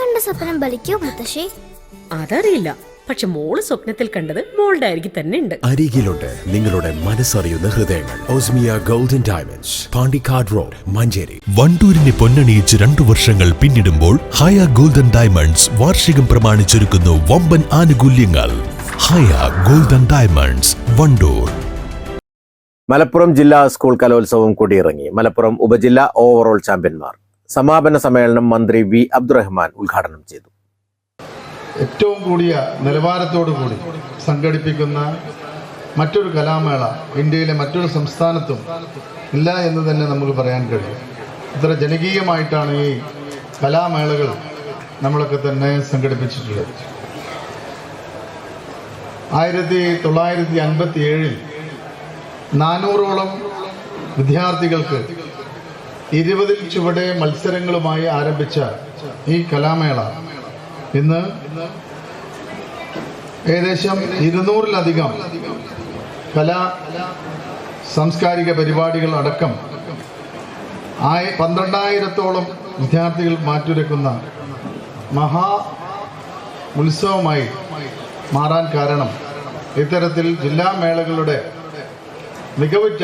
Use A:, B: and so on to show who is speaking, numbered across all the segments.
A: കണ്ട സ്വപ്നം ബലിക്കോ മുത്തശ്ശി?
B: അതറിയില്ല. പക്ഷെ മോൾ സ്വപ്നത്തിൽ കണ്ടത് മോളുടെ അരികിൽ തന്നെ ഉണ്ട്.
C: അരികിലുണ്ട് നിങ്ങളുടെ മനസ്സറിയുന്ന ഹൃദയങ്ങൾ. Osmia golden diamonds Pandikkad road Manjeri.
D: വണ്ടൂരിനെ പൊന്നണിയിച്ച് രണ്ടു വർഷങ്ങൾ പിന്നിടുമ്പോൾ ഹയ ഗോൾഡൻ ഡയമണ്ട്സ് വാർഷികം പ്രമാണിച്ചൊരുക്കുന്നു വമ്പൻ ആനുകൂല്യങ്ങൾ. Haya golden diamonds Wandoor.
E: Malappuram ജില്ലാ സ്കൂൾ കലോത്സവം കൊടിയിറങ്ങി. മലപ്പുറം ഉപജില്ല ഓവറോൾ ചാമ്പ്യന്മാർ. സമാപന സമ്മേളനം മന്ത്രി വി അബ്ദുറഹ്മാൻ ഉദ്ഘാടനം ചെയ്തു.
F: ഏറ്റവും കൂടിയ നിലവാരത്തോടു കൂടി സംഘടിപ്പിക്കുന്ന മറ്റൊരു കലാമേള ഇന്ത്യയിലെ മറ്റൊരു സംസ്ഥാനത്തും ഇല്ല എന്ന് തന്നെ നമുക്ക് പറയാൻ കഴിയും. ഇത്ര ജനകീയമായിട്ടാണ് ഈ കലാമേളകൾ നമ്മളൊക്കെ തന്നെ സംഘടിപ്പിച്ചിട്ടുള്ളത്. ആയിരത്തി തൊള്ളായിരത്തി അൻപത്തി ഏഴിൽ നാനൂറോളം വിദ്യാർത്ഥികൾക്ക് ഇരുപതിൽ ചുവടെ മത്സരങ്ങളുമായി ആരംഭിച്ച ഈ കലാമേള ഇന്ന് ഏകദേശം ഇരുന്നൂറിലധികം കലാ സാംസ്കാരിക പരിപാടികൾ അടക്കം ആയ പന്ത്രണ്ടായിരത്തോളം വിദ്യാർത്ഥികൾ മാറ്റുരക്കുന്ന മഹാ ഉത്സവമായി മാറാൻ കാരണം ഇത്തരത്തിൽ ജില്ലാ മേളകളുടെ മികവുറ്റ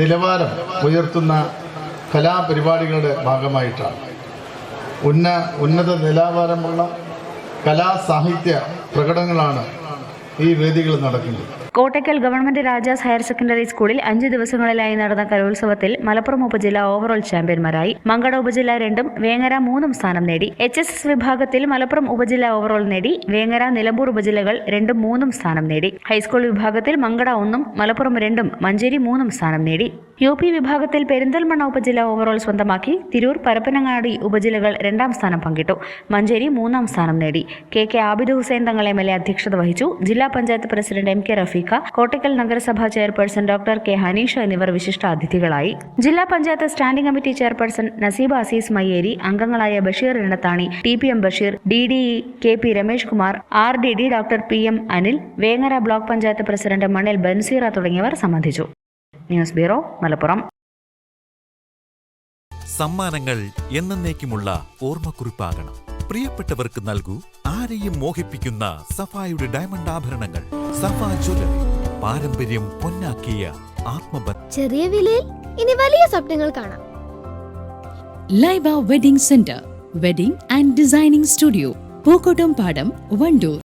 F: നിലവാരം ഉയർത്തുന്ന കലാപരിപാടികളുടെ ഭാഗമായിട്ടാണ്. ഉന്ന ഉന്നത നിലവാരമുള്ള കലാസാഹിത്യ പ്രകടനങ്ങളാണ് ഈ വേദികളിൽ നടക്കുന്നത്.
G: Kottakkal government Rajas higher secondary സ്കൂളിൽ അഞ്ചു ദിവസങ്ങളിലായി നടന്ന കലോത്സവത്തിൽ മലപ്പുറം ഉപജില്ല ഓവറോൾ ചാമ്പ്യന്മാരായി. മങ്കട ഉപജില്ല രണ്ടും വേങ്ങര മൂന്നും സ്ഥാനം നേടി. എച്ച് എസ് എസ് വിഭാഗത്തിൽ മലപ്പുറം ഉപജില്ല ഓവറോൾ നേടി. വേങ്ങര നിലമ്പൂർ ഉപജില്ലകൾ രണ്ടും മൂന്നും സ്ഥാനം നേടി. ഹൈസ്കൂൾ വിഭാഗത്തിൽ മങ്കട ഒന്നും മലപ്പുറം രണ്ടും മഞ്ചേരി മൂന്നും സ്ഥാനം നേടി. യു പി വിഭാഗത്തിൽ പെരിന്തൽമണ്ണ ഉപജില്ല ഓവറോൾ സ്വന്തമാക്കി. തിരൂർ പരപ്പനങ്ങാടി ഉപജില്ലകൾ രണ്ടാം സ്ഥാനം പങ്കിട്ടു. മഞ്ചേരി മൂന്നാം സ്ഥാനം നേടി. K K Abid Hussain Thangal M L A അധ്യക്ഷത വഹിച്ചു. ജില്ലാ panchayat president M K Rafeekha Kottakkal നഗരസഭാ ചെയർപേഴ്സൺ ഡോക്ടർ കെ ഹനീഷ എന്നിവർ വിശിഷ്ട അതിഥികളായി. ജില്ലാ panchayat standing committee chairperson Naseeba Azeez Mayyeri അംഗങ്ങളായ Basheer Inathani T P M Basheer D D E K P Ramesh Kumar R D D doctor P M Anil Vengara block panchayat president Manal Banseera തുടങ്ങിയവർ സംബന്ധിച്ചു. News bureau Malappuram.
H: സമ്മാനങ്ങൾ എന്നേക്കുമുള്ള ഓർമ്മക്കുറിപ്പാകണം. പ്രിയപ്പെട്ടവർക്ക് നൽകൂ ആരെയും മോഹിപ്പിക്കുന്ന സഫായുടെ diamond ആഭരണങ്ങൾ. Safa jewellery പാരമ്പര്യം പൊന്നാക്കിയ ആത്മബന്ധ
A: ചെറിയ വിലയിൽ ഇനി വലിയ സ്വപ്നങ്ങൾ കാണാം.
I: Laiba wedding centre wedding and designing studio Pookkottumpadam Wandoor.